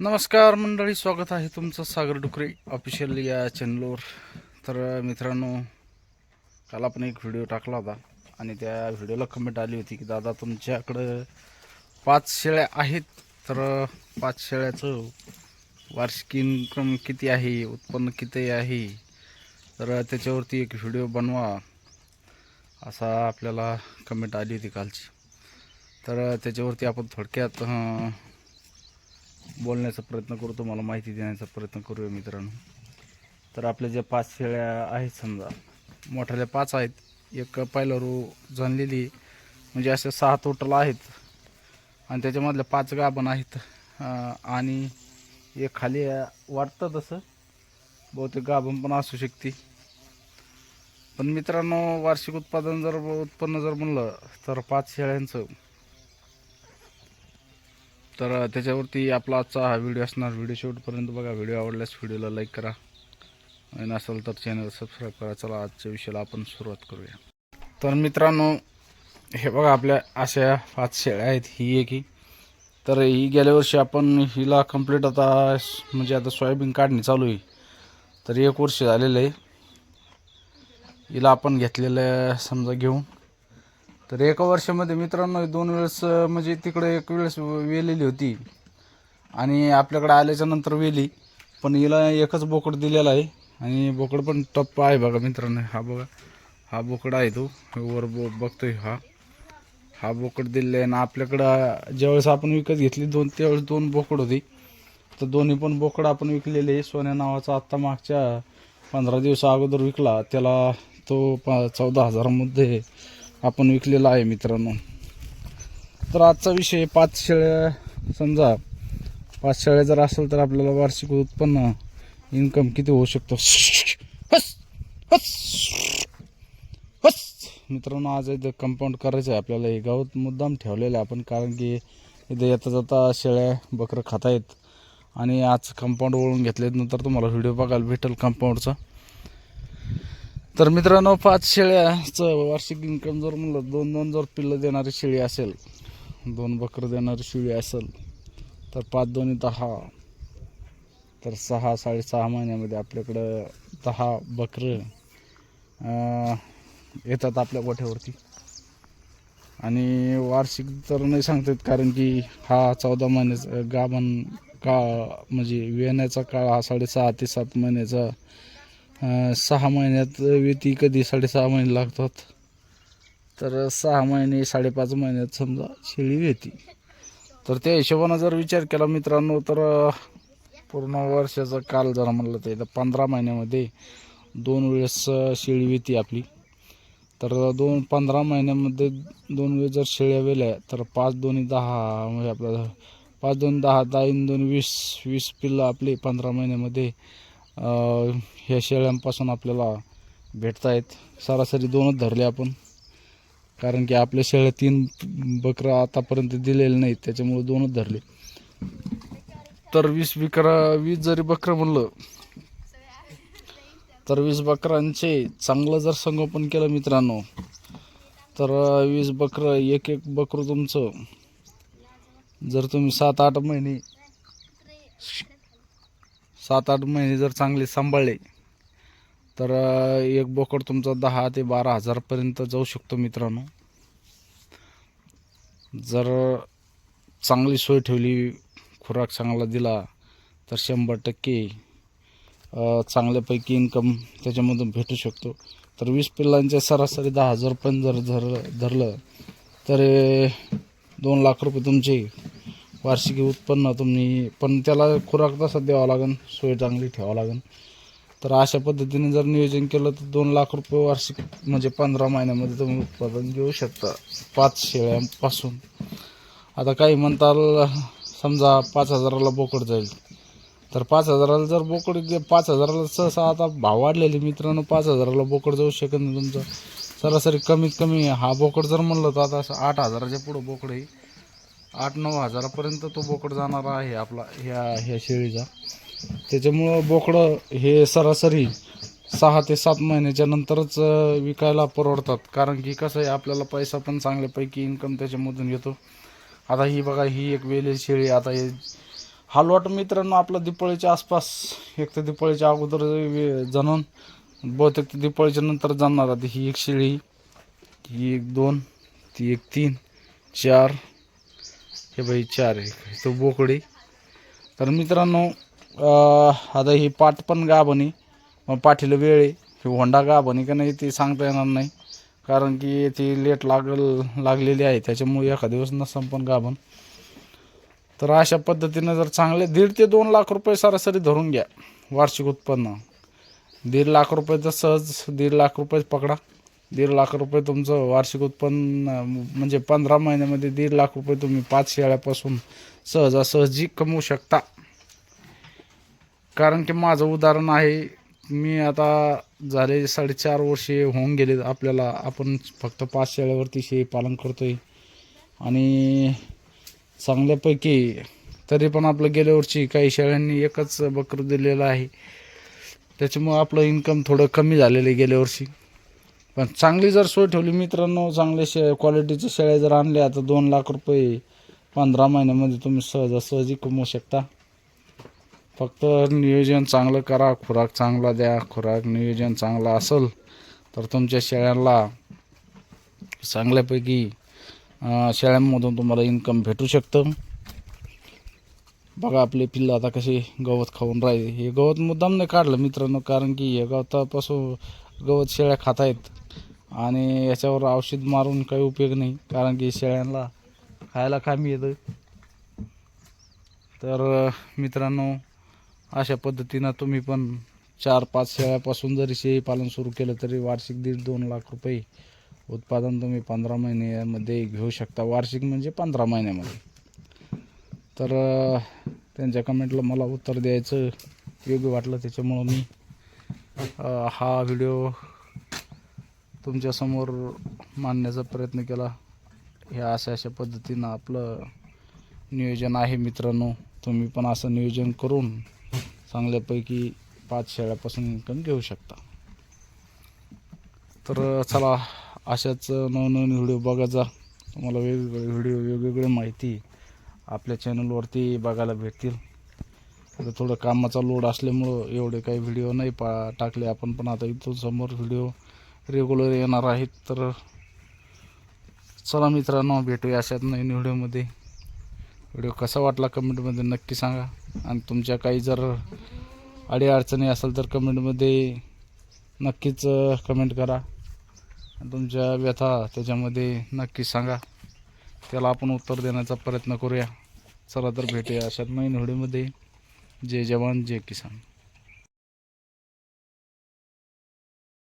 नमस्कार मंडळी स्वागत आहे तुमचं सागर डुकरे ऑफिशियल या चॅनलवर तर मित्रांनो काल आपण एक व्हिडिओ टाकला होता आणि त्या व्हिडिओला कमेंट आली होती की दादा तुमच्याकडं पाच शेळ्या आहेत तर पाच शेळ्याचं वार्षिक इन्कम किती आहे उत्पन्न किती आहे? तर त्याच्यावरती एक व्हिडिओ बनवा असा आपल्याला कमेंट आली होती कालची. तर त्याच्यावरती आपण थोडक्यात बोलण्याचा प्रयत्न करू तुम्हाला माहिती देण्याचा प्रयत्न करूया मित्रांनो. तर आपल्या ज्या पाच शेळ्या आहेत समजा मोठ्याल्या पाच आहेत. एक पहिला रो झालेली म्हणजे असे सहा टोटल आहेत. आणि त्याच्यामधल्या पाच गाभण आहेत. आणि एक खाली वाटतं तसं. बहुतेक गाभण पण असू शकते. पण मित्रांनो वार्षिक उत्पादन जर उत्पन्न जर म्हणलं तर पाच शेळ्यांचं तर त्याच्यावरती आपला आजचा हा व्हिडिओ असणार. व्हिडिओ शेवटपर्यंत बघा. व्हिडिओ आवडल्यास व्हिडिओला लाईक करा. आणि नसेल तर चॅनल सबस्क्राईब करा. चला आजच्या विषयाला आपण सुरुवात करूया. तर मित्रांनो हे बघा आपल्या अशा पाच शेळ्या आहेत. ही एक ही. तर ही गेल्या वर्षी आपण हिला कंप्लीट आता म्हणजे आता सोयाबीन काढणी चालू आहे. तर एक वर्ष झालेलं आहे. हिला आपण घेतलेलं समजा घेऊन. तर एका वर्षामध्ये मित्रांनो दोन वेळेस म्हणजे तिकडे एक वेळेस वेलेली होती. आणि आपल्याकडे आल्याच्यानंतर वेली. पण हिला एकच बोकड दिलेला आहे. आणि बोकड पण टप्प आहे बघा मित्रांनो. हा बघा. हा बोकड आहे तो. वर बो बघतोय हा. हा बोकड दिलेला आहे. आणि आपल्याकडं ज्यावेळेस आपण विकत घेतली दोन त्यावेळेस दोन बोकड होती. तर दोन्ही पण बोकड आपण विकलेले आहे. सोन्या नावाचा आत्ता मागच्या पंधरा दिवसा अगोदर विकला. त्याला तो प चौदा हजारामध्ये आपण विकलेला आहे मित्रांनो. तर आजचा विषय पाच शेळ्या. समजा पाच शेळ्या जर असेल तर आपल्याला वार्षिक उत्पन्न इन्कम किती होऊ शकतो? हस, हस, हस. मित्रांनो आज इथं कंपाऊंड करायचं आहे. आपल्याला हे गावात मुद्दाम ठेवलेलं आहे आपण कारण की इथं येता जाता शेळ्या बकरं खाता आहेत आणि आज कंपाऊंड वळून घेतले नंतर तुम्हाला व्हिडिओ बघायला भेटेल कंपाऊंडचा तर मित्रांनो पाच शेळ्याचं वार्षिक इन्कम जर म्हणलं दोन दोन जर पिल्लं देणारी शेळी असेल दोन बकरं देणारी शेळी असेल तर पाच दोन्ही दहा तर सहा साडेसहा महिन्यामध्ये आपल्याकडं दहा बकरं येतात आपल्या गोठ्यावरती. आणि वार्षिक तर नाही सांगतात कारण की हा चौदा महिन्याचा गाभण का म्हणजे वेण्याचा काळ हा साडेसहा ते सात महिन्याचा सहा महिन्यात वेती कधी साडेसहा महिने लागतात. तर सहा महिने साडेपाच महिन्यात समजा शेळी वेती. तर त्या हिशोबानं जर विचार केला मित्रांनो तर पूर्ण वर्षाचा काल जर म्हणलं तर इथं पंधरा महिन्यामध्ये दोन वेळेस शेळी वेती आपली. तर दोन पंधरा महिन्यामध्ये दोन वेळेस जर शेळ्या वेल्या तर पाच दोन्ही दहा म्हणजे आपल्याला पाच दोन दहा दहा इन दोन वीस वीस पिल्लं आपली पंधरा महिन्यामध्ये ह्या शेळ्यांपासून आपल्याला भेटत आहेत सरासरी दोनच धरले आपण. कारण की आपल्या शेळ्या तीन बकरं आतापर्यंत दिलेले नाहीत त्याच्यामुळे दोनच धरले. तर वीस बिकरा वीस जरी बकरं म्हणलं तर वीस बकरांचे चांगलं जर संगोपन केलं मित्रांनो तर वीस बकरं एक एक बकरं तुमचं जर तुम्ही सात आठ महिने सात आठ महिने जर चांगले सांभाळले तर एक बोकड तुमचा दहा ते बारा हजारपर्यंत जाऊ शकतो मित्रांनो. जर चांगली सोय ठेवली खुराक चांगला दिला तर शंभर टक्के चांगल्यापैकी इन्कम त्याच्यामधून भेटू शकतो. तर वीस पिल्लांच्या सरासरी दहा हजार पण जर धर धरलं तर दोन लाख रुपये तुमचे वार्षिक उत्पन्न तुम्ही पण त्याला खुराक तसा द्यावा लागेल सोय चांगली ठेवावं लागेल तर अशा पद्धतीने जर नियोजन केलं तर दोन लाख रुपये वार्षिक म्हणजे पंधरा महिन्यामध्ये तुम्ही उत्पादन घेऊ शकता पाच शेळ्यांपासून. आता काही म्हणताल समजा पाच हजाराला बोकड जाईल. तर पाच हजाराला जर बोकड दे- पाच हजाराला सहसा आता भाव वाढलेले मित्रांनो पाच हजाराला बोकड जाऊ शकत नाही तुमचं. सरासरी कमीत कमी हा बोकड जर म्हणलं तर आता असं आठ हजाराच्या पुढं बोकड आहे. आठ नऊ हजारापर्यंत तो बोकड जाणार आहे आपला ह्या ह्या शेळीचा. त्याच्यामुळं बोकडं हे सरासरी सहा ते सात महिन्याच्या नंतरच विकायला परवडतात. कारण की कसं आहे आपल्याला पैसा पण चांगल्यापैकी इन्कम त्याच्यामधून येतो. आता ही बघा ही एक वेली शेळी आता हे हलवाट मित्रांनो आपला दिपाळीच्या आसपास. एक तर दिपाळीच्या अगोदर वे- जाणून बहुतेक तर दिपाळीच्या नंतर जाणार आता ही एक शेळी ही एक दोन ती एक तीन चार हे बाई चार एक. तो बोकडी. तर मित्रांनो आता ही पाट पण गाभणी. मग पाठीला वेळ आहे. ही होंडा गाभणी का नाही ते सांगता येणार नाही. कारण की ती लेट लागल लागलेली आहे. त्याच्यामुळे एखाद्या दिवस नसं पण गाभण. तर अशा पद्धतीनं जर चांगले दीड ते दोन लाख रुपये सरासरी धरून घ्या. वार्षिक उत्पन्न. दीड लाख रुपये तर सहज दीड लाख रुपये पकडा. दीड लाख रुपये तुमचं वार्षिक उत्पन्न म्हणजे पंधरा महिन्यामध्ये दीड लाख रुपये तुम्ही पाच शेळ्यापासून सहजासहजी कमवू शकता. कारण की माझं उदाहरण आहे मी आता झाले साडेचार वर्षे होऊन गेले आपल्याला. आपण फक्त पाच शेळ्यावरती शेळी पालन करतोय. आणि चांगल्यापैकी तरी पण आपलं गेल्या वर्षी काही शेळ्यांनी एकच बकरं दिलेलं आहे. त्याच्यामुळं आपलं इन्कम थोडं कमी झालेलं आहे गेल्या वर्षी. पण चांगली जर सोय ठेवली मित्रांनो चांगले शे क्वालिटीचे शेळ्या जर आणल्या तर दोन लाख रुपये पंधरा महिन्यामध्ये तुम्ही सहजासहजी कमवू शकता. फक्त नियोजन चांगलं करा खुराक चांगला द्या खुराक नियोजन चांगलं असेल तर तुमच्या शेळ्यांना चांगल्यापैकी शेळ्यांमधून तुम्हाला इन्कम भेटू शकतं. बघा आपले पिल्लं आता कसे गवत खाऊन राहिले. हे गवत मुद्दाम नाही काढलं मित्रांनो कारण की हे गवतापासून गवत शेळ्या खात आहेत आणि याच्यावर औषध मारून काही उपयोग नाही कारण की शेळ्यांना खायला कामी येतं. तर मित्रांनो अशा पद्धतीनं तुम्ही पण चार पाच शेळ्यापासून जरी शेळी पालन सुरू केलं तरी वार्षिक दीड दोन लाख रुपये उत्पादन तुम्ही पंधरा महिन्यामध्ये घेऊ शकता. वार्षिक म्हणजे पंधरा महिन्यामध्ये. तर त्यांच्या कमेंटला मला उत्तर द्यायचं योग्य वाटलं त्याच्यामुळं मी हा व्हिडिओ तुमच्यासमोर मांडण्याचा प्रयत्न केला. ह्या अशा अशा पद्धतीनं आपलं नियोजन आहे मित्रांनो. तुम्ही पण असं नियोजन करून चांगल्यापैकी पाच शेळ्यापासून इन्कम घेऊ शकता. तर चला अशाच नवनवीन व्हिडिओ बघा जा. तुम्हाला वेगवेगळे व्हिडिओ वेगवेगळी माहिती आपल्या चॅनलवरती बघायला भेटतील. आता थोडं कामाचा लोड असल्यामुळं एवढे काही व्हिडिओ नाही पा टाकले आपण. पण आता इथून समोर व्हिडिओ रेग्युलर येणार आहेत तर चला मित्रांनो भेटूया अशात नवीन व्हिडिओमध्ये. व्हिडिओ कसा वाटला कमेंटमध्ये नक्की सांगा. आणि तुमच्या काही जर अडीअडचणी असेल तर कमेंटमध्ये नक्कीच कमेंट करा. आणि तुमच्या व्यथा त्याच्यामध्ये नक्की सांगा. त्याला आपण उत्तर देण्याचा प्रयत्न करूया. चला तर भेटूया अशात नवीन व्हिडिओमध्ये. जय जवान जय किसान.